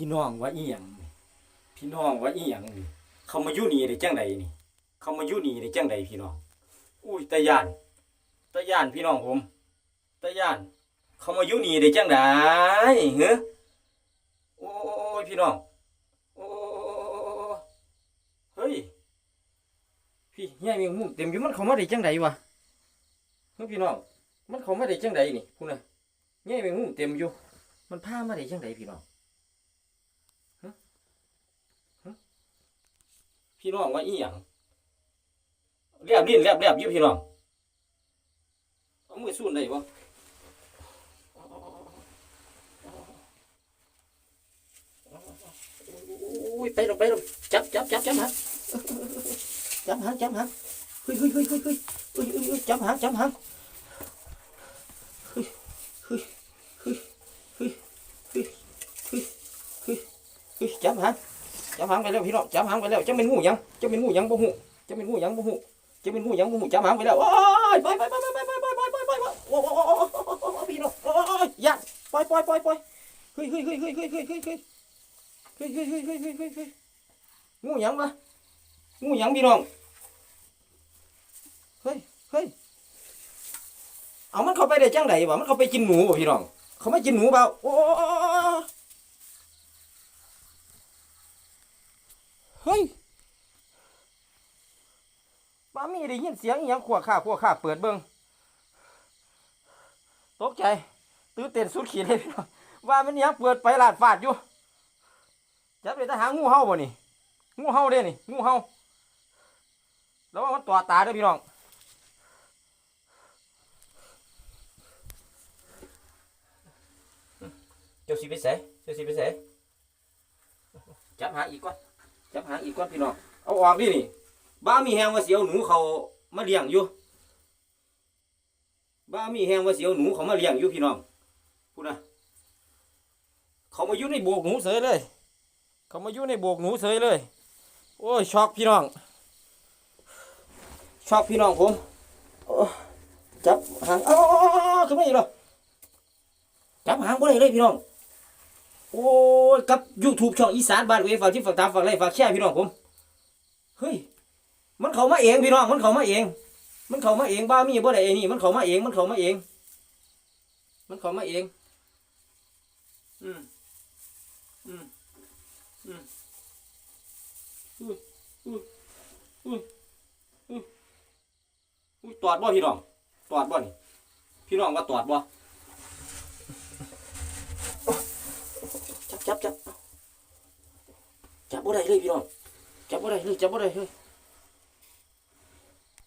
พี่น้องว่าอีหยังพี่น้องว่าอีหยังนี่เขามาอยู่นี่ได้จังใดนี่ เขามาอยู่นี่ได้จังใดพี่น้อง อุ้ยตาย่านตาย่านพี่น้องผมตาย่าน เขามาอยู่นี่ได้จังใดเฮ้อโอ้ยพี่น้องโอ้เฮ้ยพี่ใหญ่แมงมุมเต็มอยู่มันเขามาได้จังใดวะเฮ้ยพี่น้องมันเขามาได้จังใดนี่พูดน่ะใหญ่แมงมุมเต็มอยู่มันพามาได้จังใดพี่น้อง พี่น้องว่าอีหยังแลบลิ้นแลบแลบอยู่พี่น้องเอามือสูนได้บ่อุ้ยไปลงไปลงจับจับจับจับฮะจับฮะจับฮะเฮ้ยเฮ้ยเฮ้ยเฮ้ยเฮ้ยเฮ้ยจับฮะจับฮะเฮ้ยเฮ้ยเฮ้ยเฮ้ยเฮ้ยเฮ้ยเฮ้ยจับฮะ จับหางไปแล้วพี่น้องจับหางไปแล้วจะเป็นงูหยังจะเป็นงูหยังบ่หูจะเป็นงูหยังบ่หูจะเป็นงูหยังบ่หูจับหางไปแล้วโอ้ยไปไปไปไปไปไปไปไปไปไปโอ้โอ้โอ้โอ้พี่น้องโอ้ยยันปล่อยปล่อยปล่อยปล่อยเฮ้ยเฮ้ยเฮ้ยเฮ้ยเฮ้ยเฮ้ยเฮ้ยเฮ้ยเฮ้ยเฮ้ยเฮ้ยเฮ้ยเฮ้ยเฮ้ยเฮ้ยงูหยังวะงูหยังพี่น้องเฮ้ยเฮ้ยเอามันเข้าไปได้จังไดวะมันเข้าไปกินหนูบ่พี่น้องเขาไม่กินหนูเปล่าโอ้ เฮ้ยป้ามีได้ยินเสียงอหยังขวข้าขวข้าเปิดเบิ่งตกใจ ตื่นเต้นสุดขีดเลยพี่น้องว่ามันยังเปิดไปลาดฟาดอยู่จับเลยทหารงูเห่าบ่นี่งูเห่าเด้นี่งูเห่าแล้วว่ามันตัวตาด้อพี่น้องเจ้าสิไปใส่เจ้าสิไปใส่จับหาอีกก่อน จับหางอีกก่อนพี่น้องเอาออกดินี่บ้ามีแหงว่าเสียวหนูเขามาเลี้ยงอยู่บ้ามีแหงว่าเสียวหนูเขามาเลี้ยงอยู่พี่น้องพูดนะเขามาอยู่ในโบกหนูเสยเลย เขามาอยู่ในโบกหนูเสยเลย โอ้ยช็อกพี่น้องช็อกพี่น้องผมจับหางอ้าวขึ้นมาอีกแล้วจับหางบ่ได้เลยพี่น้อง โอ้กับ YouTube ช่องอีสานบ้านเวฝากที่ฝากตามฝากไลค์ฝากแชร์พี่น้องผมเฮ้ยมันเขามาเองพี่น้องมันเขามาเอง มันเขามาเองบ้ามีบ่ได้ไอ้นี่มันเขามาเองมันเขามาเอง มันเขามาเอง อืมอืมอืมอุ้ยอุ้ยอุ้ยอุ้ยอุ้ยตอดบ่พี่น้องตอดบ่นี่พี่น้องว่าตอดบ่จับจับจับ จับบ่ได้เลยพี่น้องจับบ่ได้เลยจับบ่ได้เลย